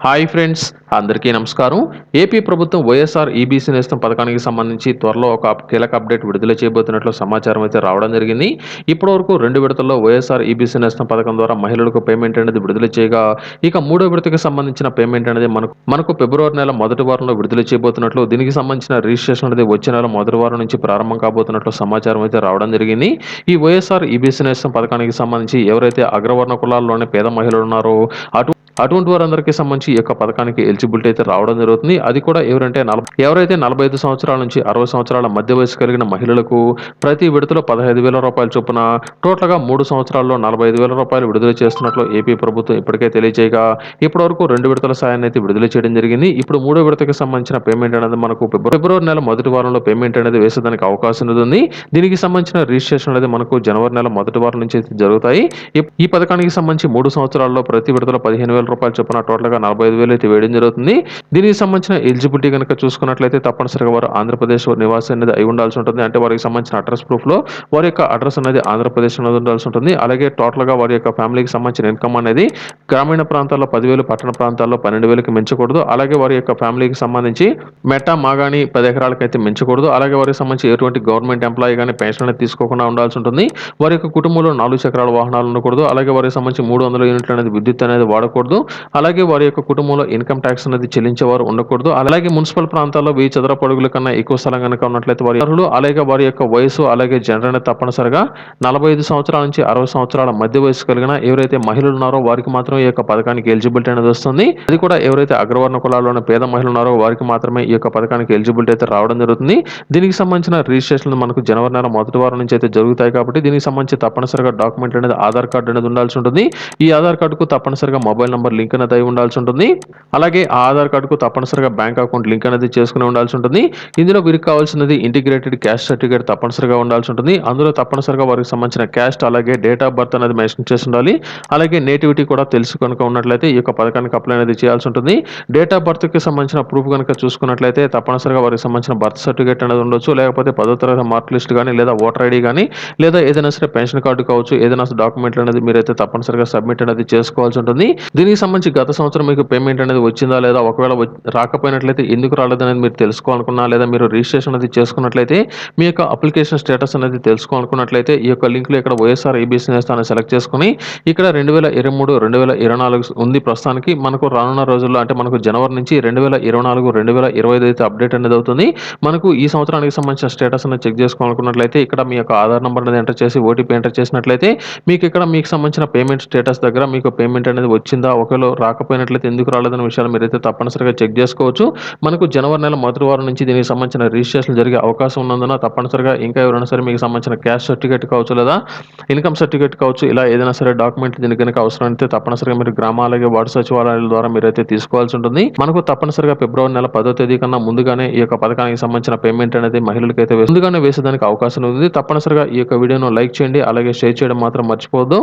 Hi friends అందరికీ నమస్కారం. AP ప్రభుత్వం వైఎస్ఆర్ ఈబీసీ నేస్తం పథకానికి సంబంధించి త్వరలో ఒక కీలక అప్డేట్ విడుదల చేయబోతున్నట్లు సమాచారం అయితే రావడం జరిగింది. ఇప్పటివరకు రెండు విడతల్లో వైఎస్ఆర్ ఈబీసీ నేస్తం పథకం ద్వారా మహిళలకు పేమెంట్ అనేది విడుదల చేయగా ఇక మూడో విడతకి సంబంధించిన పేమెంట్ అనేది మనకు మనకు ఫిబ్రవరి నెల మొదటి వారంలో విడుదల చేయబోతున్నట్లు దీనికి సంబంధించిన రిజిస్ట్రేషన్ అనేది వచ్చే నెల మొదటి వారం నుంచి ప్రారంభం కాబోతున్నట్లు సమాచారం అయితే రావడం జరిగింది. ఈ వైఎస్ఆర్ ఈబీసీ నేస్తం పథకానికి సంబంధించి ఎవరైతే అగ్రవర్ణ కులాల్లోనే పేద మహిళలు ఉన్నారో అటు అటువంటి వారందరికీ సంబంధించి ఈ యొక్క పథకానికి ఎలిజిబిలిటీ అయితే రావడం జరుగుతుంది. అది కూడా ఎవరంటే నలభై ఎవరైతే నలభై ఐదు సంవత్సరాల నుంచి అరవై సంవత్సరాల మధ్య వయసు కలిగిన మహిళలకు ప్రతి విడతలో పదహైదు వేల రూపాయల చొప్పున టోటల్గా మూడు సంవత్సరాల్లో నలభై ఐదు వేల రూపాయలు విడుదల చేస్తున్నట్లు ఏపీ ప్రభుత్వం ఇప్పటికే తెలియజేయగా ఇప్పటి వరకు రెండు విడతల సాయాన్ని అయితే విడుదల చేయడం జరిగింది. ఇప్పుడు మూడో విడతకి సంబంధించిన పేమెంట్ అనేది మనకు ఫిబ్రవరి నెల మొదటి వారంలో పేమెంట్ అనేది వేసేదానికి అవకాశం ఉంది. దీనికి సంబంధించిన రిజిస్ట్రేషన్ అనేది మనకు జనవరి నెల మొదటి వారం నుంచి అయితే జరుగుతాయి. ఈ- ఈ పథకానికి సంబంధించి మూడు సంవత్సరాల్లో ప్రతి విడతలో పదిహేను వేల రూపాయలు చొప్పున టోటల్గా నలభై ఐదు వేలు అయితే వేయడం జరుగుతుంది. దీనికి సంబంధించిన ఎలిజిబిలిటీ కనుక చూసుకున్నట్లయితే తప్పనిసరిగా వారు ఆంధ్రప్రదేశ్ నివాసం అనేది అయి ఉండాల్సి ఉంటుంది. అంటే వారికి సంబంధించిన అడ్రస్ ప్రూఫ్లో వారి యొక్క అడ్రస్ అనేది ఆంధ్రప్రదేశ్ అనేది ఉండాల్సి ఉంటుంది. అలాగే టోటల్గా వారి యొక్క ఫ్యామిలీకి సంబంధించిన ఇన్కమ్ అనేది గ్రామీణ ప్రాంతాల్లో పదివేలు పట్టణ ప్రాంతాల్లో పన్నెండు వేలకు మించకూడదు. అలాగే వారి యొక్క ఫ్యామిలీకి సంబంధించి మెటా మాగాని పది ఎకరాలకు అయితే మించకూడదు. అలాగే వారికి సంబంధించి ఎటువంటి గవర్నమెంట్ ఎంప్లాయీ కానీ పెన్షన్ అనేది తీసుకోకుండా ఉండాల్సి ఉంటుంది. వారి యొక్క కుటుంబంలో నాలుగు చక్రాల వాహనాలు ఉండకూడదు. అలాగే వారికి సంబంధించి మూడు వందల యూనిట్లు అనేది విద్యుత్ అనేది వాడకూడదు. అలాగే వారి యొక్క కుటుంబంలో ఇన్కమ్ ట్యాక్స్ అనేది చెల్లించేవారు ఉండకూడదు. అలాగే మున్సిపల్ ప్రాంతాల్లో వెయ్యి చదరపు అడుగుల కన్నా ఎక్కువ స్థలం కనుక ఉన్నట్లయితే వారి అర్హులు అలాగే వారి యొక్క వయసు అలాగే జనరల్ అనేది తప్పనిసరిగా నలభై ఐదు సంవత్సరాల నుంచి అరవై సంవత్సరాల మధ్య వయసు కలిగిన ఎవరైతే మహిళలు ఉన్నారో వారికి మాత్రమే ఈ యొక్క పథకానికి ఎలిజిబిలిటీ అనేది వస్తుంది. అది కూడా ఎవరైతే అగ్రవర్ణ కులాల్లోని పేద మహిళలు ఉన్నారో వారికి మాత్రమే ఈ యొక్క పథకానికి ఎలిజిబిలిటీ అయితే రావడం జరుగుతుంది. దీనికి సంబంధించిన రిజిస్ట్రేషన్ మనకు జనవరి నెల మొదటి వారం నుంచి అయితే జరుగుతాయి కాబట్టి దీనికి సంబంధించి తప్పనిసరిగా డాక్యుమెంట్ అనేది ఆధార్ కార్డు అనేది ఉండాల్సి ఉంటుంది. ఈ ఆధార్ కార్డుకు తప్పనిసరిగా మొబైల్ నంబర్ లింక్ అనేది అయి ఉండాల్సి ఉంటుంది. అలాగే ఆధార్ కార్డుకు తప్పనిసరిగా బ్యాంక్ అకౌంట్ లింక్ అనేది చేసుకుని ఉండాల్సి ఉంటుంది. ఇందులో వీరికి కావాల్సినది ఇంటిగ్రేటెడ్ క్యాస్ట్ సర్టిఫికేట్ తప్పనిసరిగా ఉండాల్సి ఉంటుంది. అందులో తప్పనిసరిగా వారికి సంబంధించిన క్యాస్ట్ అలాగే డేట్ ఆఫ్ బర్త్ అనేది మెన్షన్ చేసి ఉండాలి. అలాగే నేటివిటీ కూడా తెలుసు కనుక ఉన్నట్లయితే ఈ యొక్క పథకానికి అప్లై అనేది చేయాల్సి ఉంటుంది. డేట్ ఆఫ్ బర్త్కి సంబంధించిన ప్రూఫ్ కనుక చూసుకున్నట్లయితే తప్పనిసరిగా వారికి సంబంధించిన బర్త్ సర్టిఫికేట్ అనేది ఉండొచ్చు. లేకపోతే పదో తరగతి మార్క్ లిస్ట్ కానీ లేదా ఓటర్ ఐడి కానీ లేదా ఏదైనా సరే పెన్షన్ కార్డు కావచ్చు. ఏదైనా డాక్యుమెంట్లు అనేది మీరైతే తప్పనిసరిగా సబ్మిట్ అనేది చేసుకోవాల్సి ఉంటుంది. దీనికి సంబంధించి గత సంవత్సరం మీకు పేమెంట్ అనేది వచ్చిందా లేదా? ఒకవేళ రాకపోయినట్లయితే ఎందుకు రాలేదనేది మీరు తెలుసుకోవాలనుకున్నా లేదా మీరు రిజిస్ట్రేషన్ అనేది చేసుకున్నట్లయితే మీ యొక్క అప్లికేషన్ స్టేటస్ అనేది తెలుసుకోవాలనుకున్నట్లయితే ఈ యొక్క లింక్లో ఇక్కడ వైఎస్ఆర్ ఈబీసీ నేస్తాన్ని సెలెక్ట్ చేసుకుని ఇక్కడ రెండు వేల ఇరవై మూడు రెండు వేల ఇరవై నాలుగు ఉంది ప్రస్తుతానికి. మనకు రానున్న రోజుల్లో అంటే మనకు జనవరి నుంచి రెండు వేల ఇరవై నాలుగు రెండు వేల ఇరవై ఐదు అయితే అప్డేట్ అనేది అవుతుంది. మనకు ఈ సంవత్సరానికి సంబంధించిన స్టేటస్ అనేది చెక్ చేసుకోవాలనుకున్నట్లయితే ఇక్కడ మీ యొక్క ఆధార్ నెంబర్ అనేది ఎంటర్ చేసి ఓటీపీ ఎంటర్ చేసినట్లయితే మీకు ఇక్కడ మీకు సంబంధించిన పేమెంట్ స్టేటస్ దగ్గర మీకు పేమెంట్ అనేది వచ్చిందా? ఒకవేళ రాకపోయినట్లయితే ఎందుకు రాలేదన్న విషయాలు మీరైతే తప్పనిసరిగా చెక్ చేసుకోవచ్చు. మనకు జనవరి నెల మొదటి వారం నుంచి దీనికి సంబంధించిన రిజిస్ట్రేషన్ జరిగే అవకాశం ఉన్నందున తప్పనిసరిగా ఇంకా ఎవరైనా సరే మీకు సంబంధించిన క్యాష్ సర్టిఫికేట్ కావచ్చు లేదా ఇన్కమ్ సర్టిఫికేట్ కావచ్చు ఇలా ఏదైనా సరే డాక్యుమెంట్ దీనికి కనుక అవసరం అయితే తప్పనిసరిగా మీరు గ్రామాలకి వార్డు సచివాలయాల ద్వారా మీరైతే తీసుకోవాల్సి ఉంటుంది. మనకు తప్పనిసరిగా ఫిబ్రవరి నెల పదో తేదీ కన్నా ముందుగానే ఈ యొక్క పథకానికి సంబంధించిన పేమెంట్ అనేది మహిళలకు అయితే ముందుగానే వేసేదానికి అవకాశం ఉంది. తప్పనిసరిగా ఈ యొక్క వీడియోను లైక్ చేయండి అలాగే షేర్ చేయడం మాత్రం మర్చిపోవద్దు.